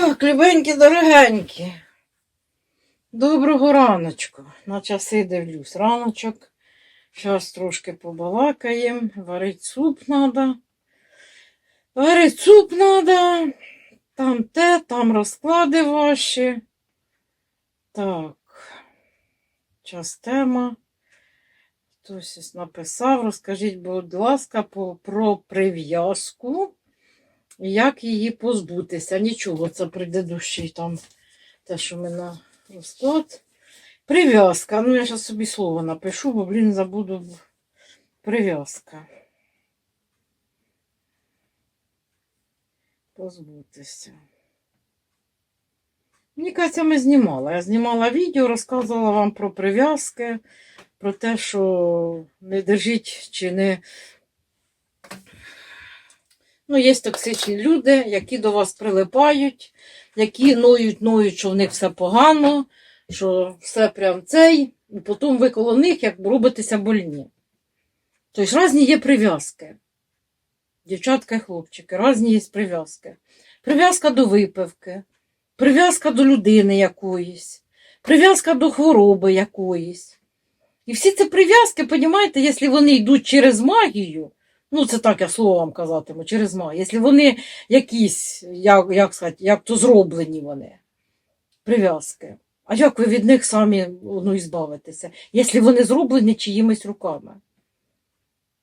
Так, любенькі, дорогенькі. Доброго раночку. На часи дивлюсь. Раночок. Зараз трошки побалакаємо. Варить суп надо. Варить суп надо. Там те, там розклади ваші. Так. Час тема. Хтось написав. Розкажіть, будь ласка, про прив'язку. Як її позбутися? Нічого, це предыдущий там те, що ми на розклад. Прив'язка. Ну, я зараз собі слово напишу, бо, блін, забуду. Прив'язка. Позбутися. Мені кажеться, ми знімала. Я знімала відео, розказувала вам про прив'язки, про те, що не держіть чи не Ну, є токсичні люди, які до вас прилипають, які ноють, ноють, що в них все погано, що все прям цей, і потім ви коло них як робитеся больні. Тобто різні є прив'язки. Дівчатка і хлопчики, різні є прив'язки. Прив'язка до випивки, прив'язка до людини якоїсь, прив'язка до хвороби якоїсь. І всі ці прив'язки, розумієте, якщо вони йдуть через магію, Ну, це так я словом казатиму, через ма. Якщо вони якісь, як, як сказати, як то зроблені вони, прив'язки. А як ви від них самі ну, ізбавитеся, якщо вони зроблені чиїмись руками?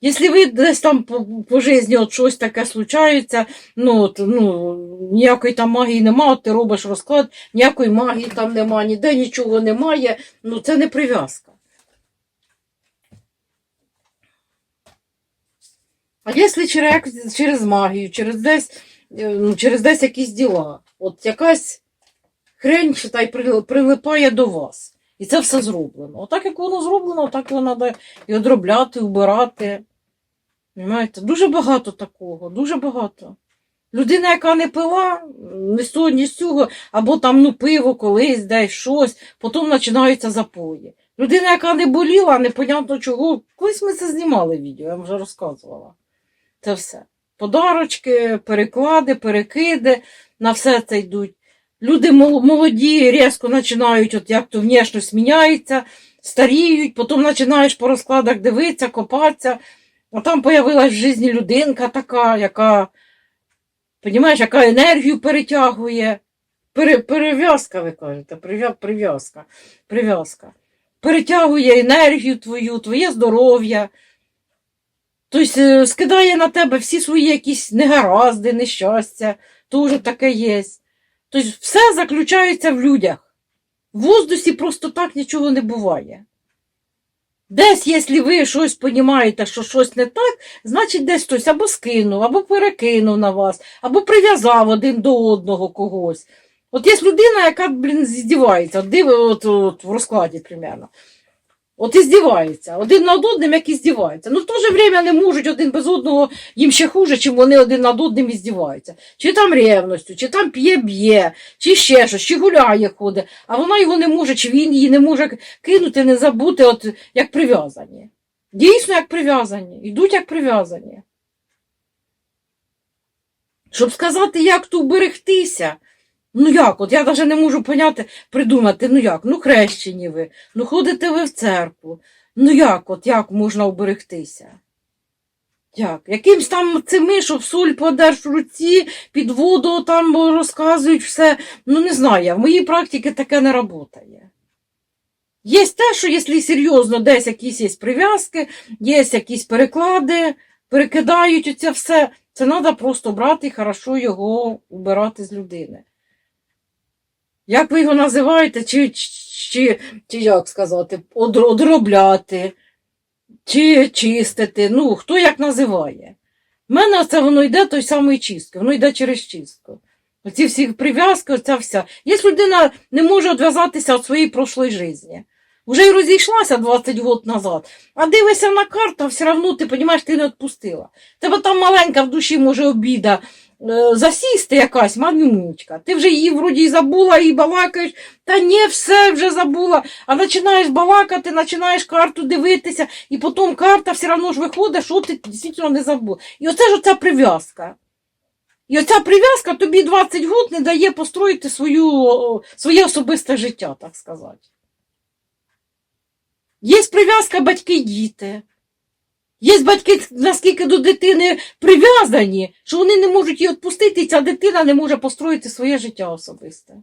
Якщо ви десь там по, по житті от щось таке случається, ну, от, ну, ніякої там магії немає, ти робиш розклад, ніякої магії там немає, ніде нічого немає, ну це не прив'язка. А якщо через, через магію, через десь, е, ну, через десь якісь діла, от якась хрень, при- прилипає до вас. І це все зроблено. Отак, як воно зроблено, так його треба і одробляти, убирати. Понимаєте? Дуже багато такого, дуже багато. Людина, яка не пила, ні з того, ні з цього, або там ну, пиво колись, десь щось, потім починаються запої. Людина, яка не боліла, непонятно чого. Колись ми це знімали відео, я вам вже розказувала. Це все. Подарочки, переклади, перекиди, на все це йдуть. Люди молоді різко починають, от як то внешність міняється, старіють, потім починаєш по розкладах дивитися, копатися. А там появилась в житті людинка така, яка, понімаєш, яка енергію перетягує. Пере, перев'язка, ви кажете, прив'язка, прив'язка. Перетягує енергію твою, твоє здоров'я. Тобто скидає на тебе всі свої якісь негаразди, нещастя, теж таке є. Тобто все заключається в людях. В воздусі просто так нічого не буває. Десь, якщо ви щось розумієте, що щось не так, значить десь хтось або скинув, або перекинув на вас, або прив'язав один до одного когось. От є людина, яка, блін, здівається, диви от, от в розкладі примерно. От і здівається. Один над одним, як і здівається. Ну в то же время не можуть один без одного, їм ще хуже, чим вони один над одним і здіваються. Чи там ревністю, чи там п'є-б'є, чи ще щось, чи гуляє ходить, а вона його не може, чи він її не може кинути, не забути, от як прив'язані. Дійсно, як прив'язані, йдуть як прив'язані. Щоб сказати, як тут берегтися. Ну як, от я навіть не можу поняти, придумати, ну як, ну хрещені ви, ну ходите ви в церкву. Ну як, от як можна уберегтися? Як? Якимсь там цими, щоб соль подерж в руці, під воду там розказують все. Ну не знаю, я, в моїй практиці таке не працює. Є те, що якщо серйозно десь якісь є прив'язки, є якісь переклади, перекидають оце все, це треба просто брати і хорошо його убирати з людини. Як ви його називаєте, чи, чи, чи як сказати, одробляти, чи чистити, ну, хто як називає. У мене це воно йде той самий чистки, воно йде через чистку. Оці всі прив'язки, оця вся. Якщо людина не може відв'язатися від своєї прошлої житті, вже й розійшлася 20 років назад, а дивишся на карту, а все одно ти розумієш, ти не відпустила. Тебе там маленька в душі може обіда засісти якась манючка. Ти вже її вроді й забула і балакаєш, та ні, все вже забула. А починаєш балакати, починаєш карту дивитися, і потім карта все одно ж виходить, що ти дійсно не забула. І оце ж оця прив'язка. І оця прив'язка тобі 20 років не дає построїти свою, своє особисте життя, так сказати. Є прив'язка батьки-діти. Є батьки, наскільки до дитини прив'язані, що вони не можуть її відпустити, і ця дитина не може построїти своє життя особисте.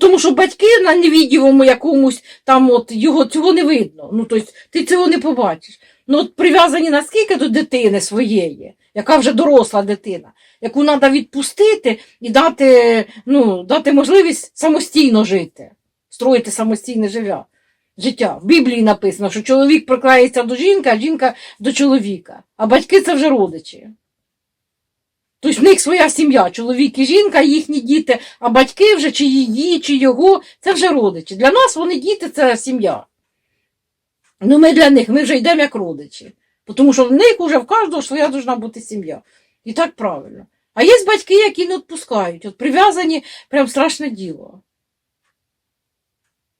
Тому що батьки на невідімому якомусь там от його цього не видно. Ну, тобто, ти цього не побачиш. Ну, от прив'язані наскільки до дитини своєї, яка вже доросла дитина, яку треба відпустити і дати, ну, дати можливість самостійно жити, строїти самостійне життя. Життя. В Біблії написано, що чоловік приклеїться до жінки, а жінка до чоловіка. А батьки це вже родичі. Тобто в них своя сім'я, чоловік і жінка, їхні діти, а батьки вже чи її, чи його, це вже родичі. Для нас вони діти це сім'я. Ну ми для них, ми вже йдемо як родичі. Тому що в них вже в кожного своя должна бути сім'я. І так правильно. А є батьки, які не відпускають. От прив'язані прям страшне діло.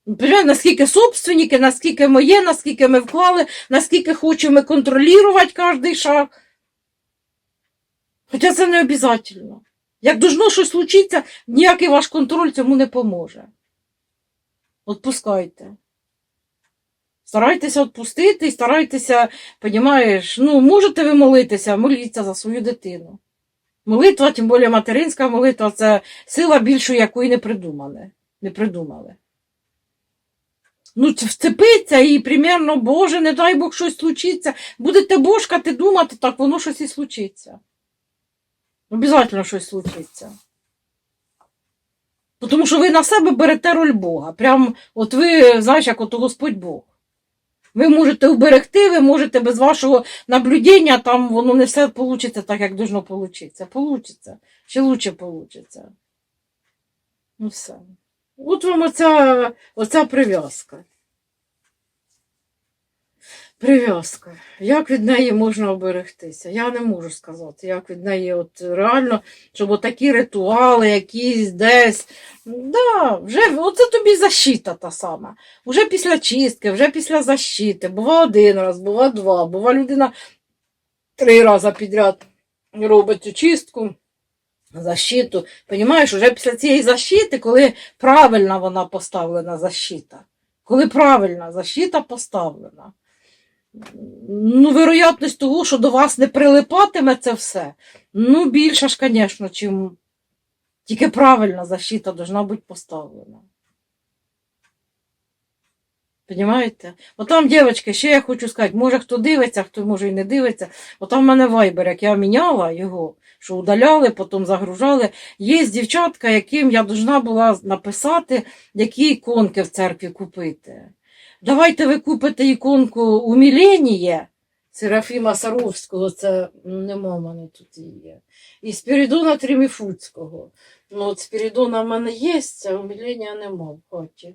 Наскільки собственники, наскільки моє, наскільки ми вклали, наскільки хочемо контролювати кожний шаг. Хоча це не обов'язково. Як должно щось случитися, ніякий ваш контроль цьому не поможе. Отпускайте. Старайтеся відпустити і старайтеся, понімаєш, ну, можете ви молитися, моліться за свою дитину. Молитва, тим більше материнська молитва, це сила більшої, якої не придумали. Не придумали. Ну, вцепиться і примерно, Боже, не дай Бог щось случиться. Будете бошкати, думати, так воно щось і случиться. Обязательно щось случиться. Ну, Тому що ви на себе берете роль Бога. Прям, от ви, знаєш, як от Господь Бог. Ви можете уберегти, ви можете без вашого наблюдення, там воно не все вийде так, як должно получитися. Получиться. Ще лучше получиться. Ну все. От вам оця, оця прив'язка. Прив'язка. Як від неї можна оберегтися? Я не можу сказати, як від неї от реально, щоб отакі ритуали, якісь десь. Да, вже оце тобі защита та сама. Вже після чистки, вже після защити. Бува один раз, бува два, бува людина три рази підряд робить цю чистку. Защиту. Понімаєш, уже після цієї защити, коли правильно вона поставлена защита, коли правильна защита поставлена, ну, вероятність того, що до вас не прилипатиме це все, ну, більша ж, звісно, чим тільки правильна защита должна бути поставлена. Понимаєте? Отам, дівчатки, ще я хочу сказати, може хто дивиться, хто може і не дивиться. Отам в мене вайбер, як я міняла його, що удаляли, потім загружали. Є дівчатка, яким я должна була написати, які іконки в церкві купити. Давайте ви купите іконку умілення Серафіма Саровського, це ну, нема в мене тут є. І Спірідона Треміфуцького. Ну, от Спірідона в мене є, а умілення нема в хаті.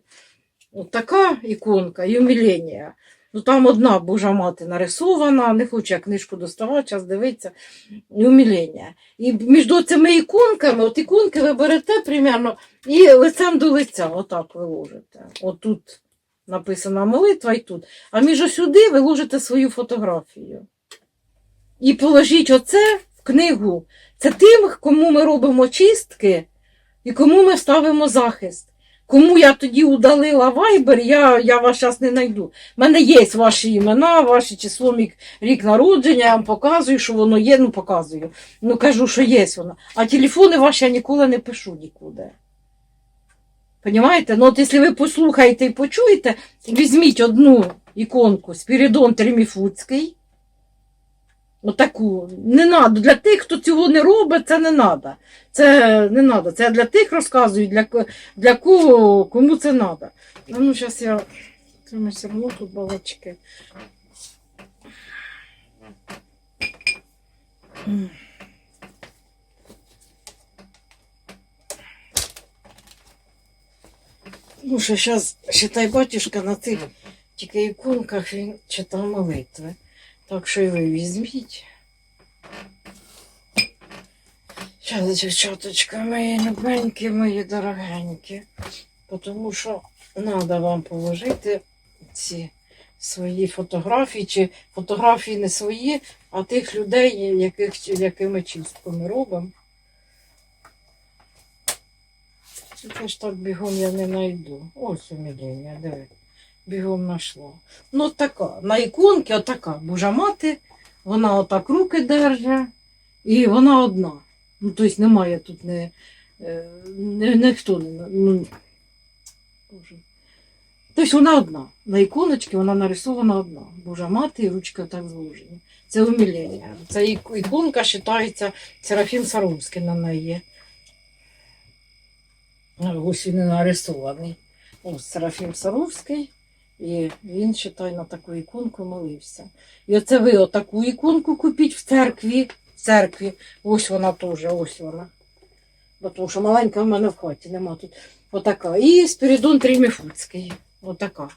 От така іконка і умілення. Ну там одна Божа мати нарисована, не хочу я книжку доставати, час дивитися, і умілення. І між цими іконками, от іконки ви берете примерно і лицем до лиця, отак ви ложите. Отут написана молитва і тут. А між сюди ви ложите свою фотографію. І положіть оце в книгу. Це тим, кому ми робимо чистки і кому ми ставимо захист. Кому я тоді удалила вайбер, я, я вас зараз не знайду. У мене є ваші імена, ваше число, мік, рік народження, я вам показую, що воно є, ну показую. Ну кажу, що є воно. А телефони ваші я ніколи не пишу нікуди. Понімаєте? Ну, от якщо ви послухаєте і почуєте, візьміть одну іконку Спірідон Треміфуцький. Отаку. Не надо. Для тих, хто цього не робить, це не треба. Це не треба. Це я для тих розказую, для, для кого, кому це треба. Ну, зараз я. Це все тут балачки. Ну, що зараз, считай, батюшка на цих тільки іконках він читав молитви. Так що і ви візьміть. Зараз, дівчаточка, мої любенькі, мої дорогенькі. Тому що треба вам положити ці свої фотографії, чи фотографії не свої, а тих людей, яких, якими чистку ми робимо. Це ж так бігом я не знайду. Ось умілення, диви. Бігом знайшла. Ну, от така. На іконці отака. Божа мати, вона отак руки держить, і вона одна. Ну, тобто немає тут не, е, не, ніхто не. Ну. Тобто вона одна. На іконочці вона нарисована одна. Божа мати і ручки так зложені. Це умілення. Ця іконка вважається Серафім Саровський на неї. є. Ось він нарисований. Ось Серафім Саровський. І він, считай, на таку іконку молився. І оце ви отаку іконку купіть в церкві. В церкві. Ось вона теж, ось вона. Бо тому що маленька в мене в хаті нема тут. Отака. І Спірідон Тріміфуцький. Отака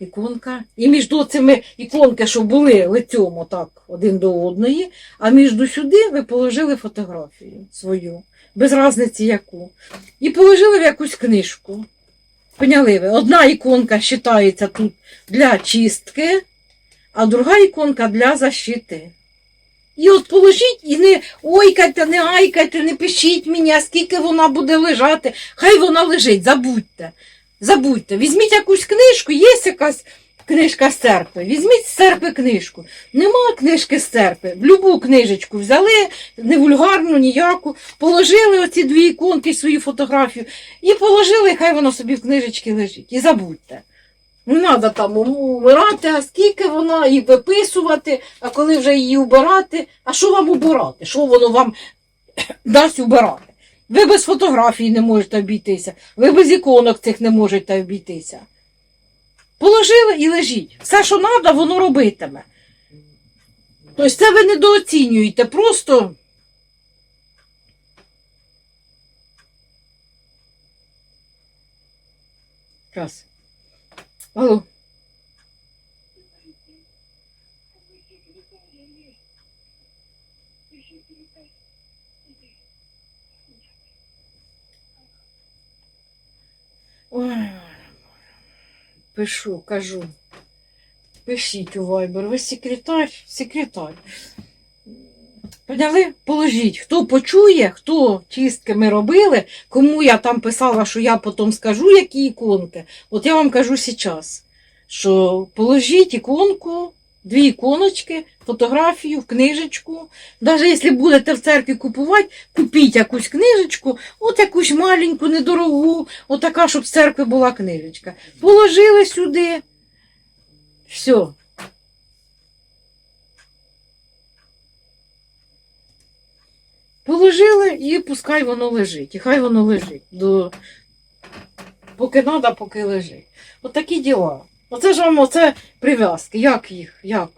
іконка. І між цими іконки, що були лицьом отак один до одної, а між сюди ви положили фотографію свою, без різниці яку. І положили в якусь книжку. Поняли ви? Одна іконка вважається тут для чистки, а друга іконка для защити. І от положіть і не ойкайте, не айкайте, не пишіть мені, скільки вона буде лежати. Хай вона лежить, забудьте. Забудьте. Візьміть якусь книжку, є якась книжка з церкви. Візьміть з церкви книжку. Нема книжки з церкви. В любу книжечку взяли, не вульгарну, ніяку, положили оці дві іконки, свою фотографію, і положили, хай воно собі в книжечці лежить. І забудьте. Не треба там убирати, а скільки вона і виписувати, а коли вже її убирати, а що вам убирати? Що воно вам дасть убирати? Ви без фотографій не можете обійтися, ви без іконок цих не можете обійтися. Положили і лежіть. Все, що треба, воно робитиме. Тобто це ви недооцінюєте, просто. Час. Алло. Ой, пишу, кажу. Пишіть у Viber. Ви секретар, секретар. Поняли? Положіть. Хто почує, хто чистки ми робили, кому я там писала, що я потім скажу, які іконки. От я вам кажу зараз, що положіть іконку, дві іконочки, фотографію книжечку. Навіть якщо будете в церкві купувати, купіть якусь книжечку, от якусь маленьку, недорогу, отака, щоб з церкви була книжечка. Положили сюди. Все. Положили і пускай воно лежить. І хай воно лежить. До... Поки треба, поки лежить. От такі діла. Оце ж вам оце прив'язки. Як їх? Як?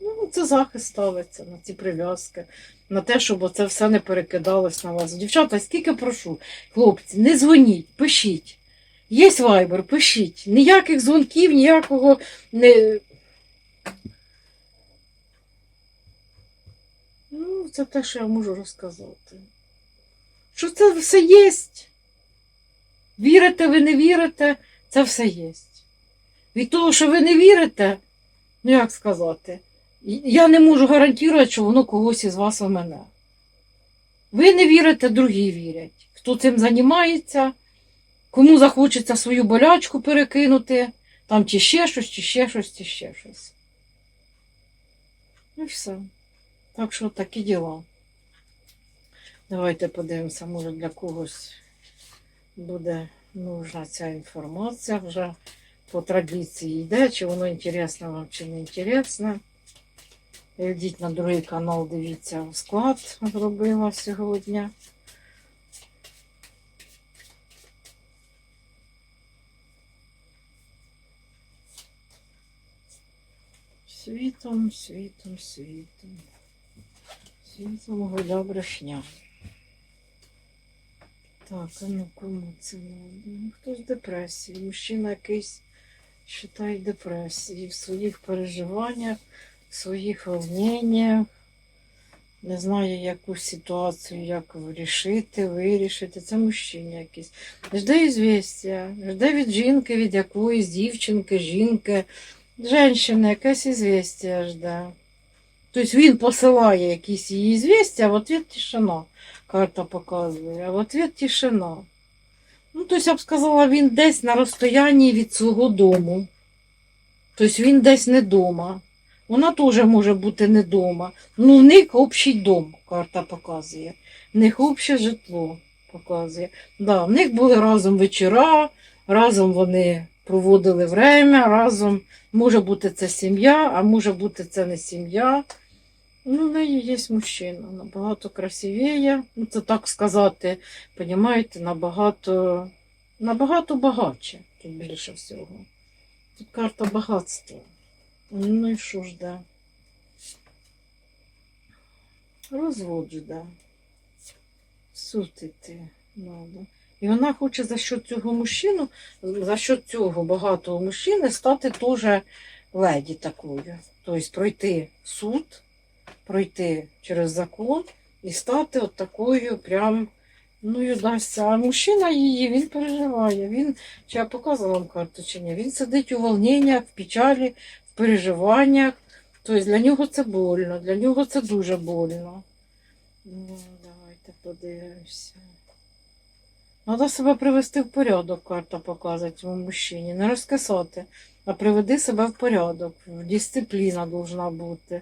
Ну, це захист ставиться на ці прив'язки, на те, щоб оце все не перекидалось на вас. Дівчата, скільки прошу, хлопці, не дзвоніть, пишіть. Є вайбер, пишіть. Ніяких дзвонків, ніякого не. Ну, це те, що я можу розказати. Що це все є. Вірите, ви не вірите, це все є. Від того, що ви не вірите, ну як сказати, я не можу гарантувати, що воно когось із вас у мене. Ви не вірите, другі вірять. Хто цим займається, кому захочеться свою болячку перекинути, там чи ще щось, чи ще щось, чи ще щось. Ну все. Так що такі діла. Давайте подивимося, може для когось буде нужна ця інформація вже по традиції йде, чи воно інтересно вам, не інтересно. Йдіть на другий канал, дивіться склад зробила сьогодні. Світом, світом, світом. Світом гуля брехня. Так, а ну кому це надо? Ну, хтось в депресії. Мужчина якийсь вважає депресії в своїх переживаннях, в своїх волненнях. Не знає, яку ситуацію, як вирішити, вирішити. Це мужчина якийсь. Жде ізвістя, жде від жінки, від якоїсь дівчинки, жінки, Женщина якесь ізвістя жде. Тобто він посилає якісь її звістя, а в ответ тишина. Карта показує, а в ответ тишина. Ну, тобто, я б сказала, він десь на розстоянні від свого дому. Тобто він десь не вдома. Вона теж може бути не вдома. Ну, в них общий дом, карта показує. В них обще житло показує. Да, в них були разом вечора, разом вони проводили время, разом може бути це сім'я, а може бути це не сім'я. Ну, в неї є мужчина, набагато красивіє. Ну, це так сказати, понімаєте, набагато, набагато багатше, тут більше всього. Тут карта багатства. Ну і що ж де? Розвод жде. Іти надо. І вона хоче за що цього мужчину, за що цього багатого мужчини стати теж леді такою. Тобто пройти суд, пройти через закон і стати от такою прям, ну і дасться. А мужчина її, він переживає. Він, чи я показувала вам карту чи ні, він сидить у волненнях, в печалі, в переживаннях. Тобто для нього це больно, для нього це дуже больно. Ну, давайте подивимося. Треба себе привести в порядок, карта показує цьому мужчині. Не розкисати, а приведи себе в порядок. Дисципліна повинна бути.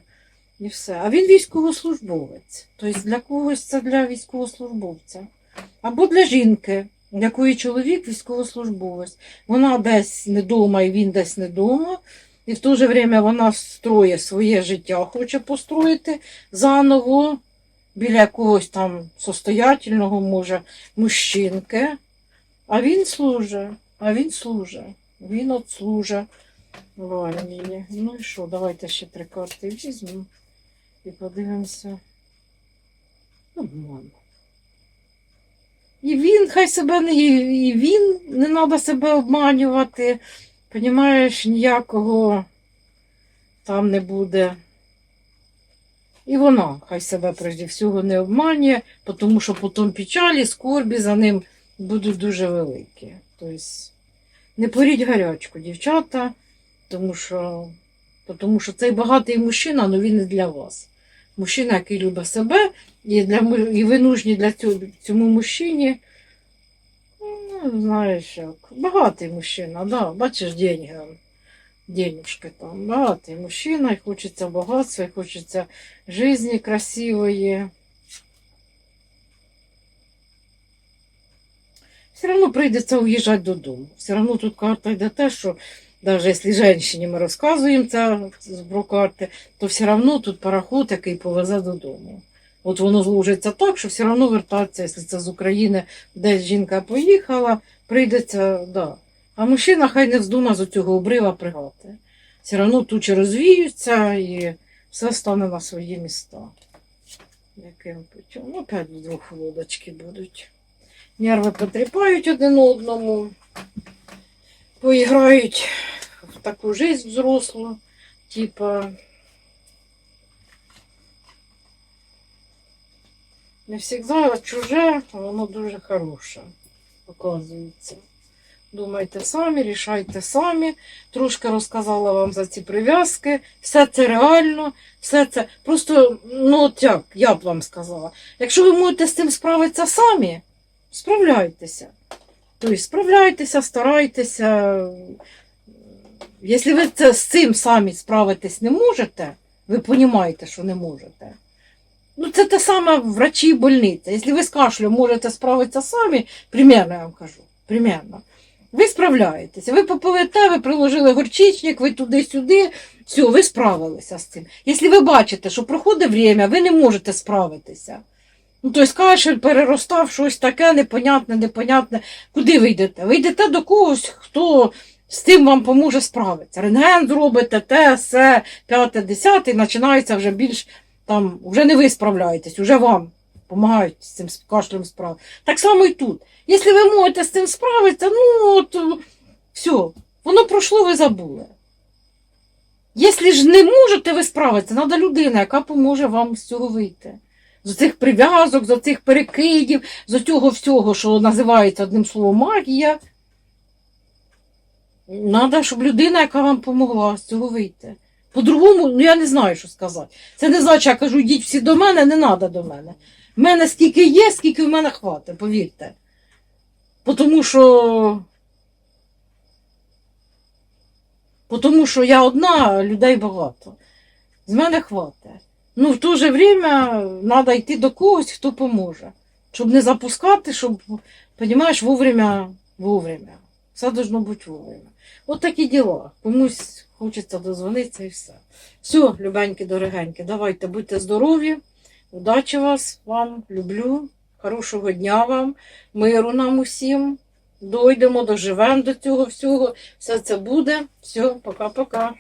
І все. А він військовослужбовець. Тобто для когось це для військовослужбовця. Або для жінки, якої чоловік військовослужбовець. Вона десь не вдома і він десь не вдома. І в то же время вона строє своє життя, хоче построїти заново біля якогось там состоятельного, може, мужчинки. А він служить, а він служить. Він от служить. Ну і що, давайте ще три карти візьмемо і подивимося. Ну, мама. І він хай себе не і він не треба себе обманювати. Понімаєш, ніякого там не буде. І вона хай себе прежде всього не обманює, тому що потім печалі, скорбі за ним будуть дуже великі. Тобто не поріть гарячку, дівчата, тому що, тому що цей багатий мужчина, ну він не для вас. Мужчина, який любить себе, і, для, і ви нужні для цього, цьому мужчині. Ну, знаєш як. Багатий мужчина, да, бачиш деньги. Денежки там. Багатий мужчина, і хочеться багатства, і хочеться жизни красивої. Все одно прийдеться уїжджати додому. Все одно тут карта йде те, що навіть якщо жінці ми розказуємо це про карти, то все одно тут пароход, який повезе додому. От воно зложиться так, що все одно вертатися, якщо це з України, десь жінка поїхала, прийдеться, да. А мужчина хай не вздума з цього обрива пригати. Все одно тучі розвіються і все стане на свої міста. Яким путем? Ну, опять вдвох лодочки будуть. Нерви потріпають один одному, поіграють в таку жизнь взрослу, типа. Не завжди чуже, воно дуже хороше, оказується. Думайте самі, рішайте самі. Трошки розказала вам за ці прив'язки. Все це реально, все це. Просто, ну от як, я б вам сказала. Якщо ви можете з цим справитися самі, справляйтеся. Тобто справляйтеся, старайтеся. Якщо ви це, з цим самі справитись не можете, ви розумієте, що не можете. Ну, це те саме врачі больниця. Якщо ви з кашлем можете справитися самі, примерно я вам кажу, примерно. Ви справляєтеся. Ви попилите, ви приложили горчичник, ви туди-сюди, все, ви справилися з цим. Якщо ви бачите, що проходить время, ви не можете справитися. Ну, тобто кашель переростав щось таке непонятне, непонятне. Куди ви йдете? Ви йдете до когось, хто з тим вам поможе справитися. Рентген зробите, те, все, п'яте, десяте, і починається вже більш там, вже не ви справляєтесь, вже вам допомагають з цим кашлем справитися. Так само і тут. Якщо ви можете з цим справитися, ну от все, воно пройшло, ви забули. Якщо ж не можете ви справитися, треба людина, яка поможе вам з цього вийти. З цих прив'язок, з цих перекидів, з цього всього, що називається одним словом магія. Надо, щоб людина, яка вам допомогла з цього вийти. По-другому, ну я не знаю, що сказати. Це не значить, я кажу, йдіть всі до мене, не треба до мене. В мене скільки є, скільки в мене хватить, повірте. Тому що. Тому що я одна, людей багато. З мене хватить. Ну, в то же время треба йти до когось, хто поможе. Щоб не запускати, щоб, розумієш, вовремя, вовремя. Все должно бути вовремя. От такі діла. Комусь хочеться дозвонитися і все. Все, любенькі, дорогенькі, давайте, будьте здорові, удачі вас, вам, люблю, хорошого дня вам, миру нам усім. Дойдемо, доживемо до цього всього. Все це буде. Все, пока-пока.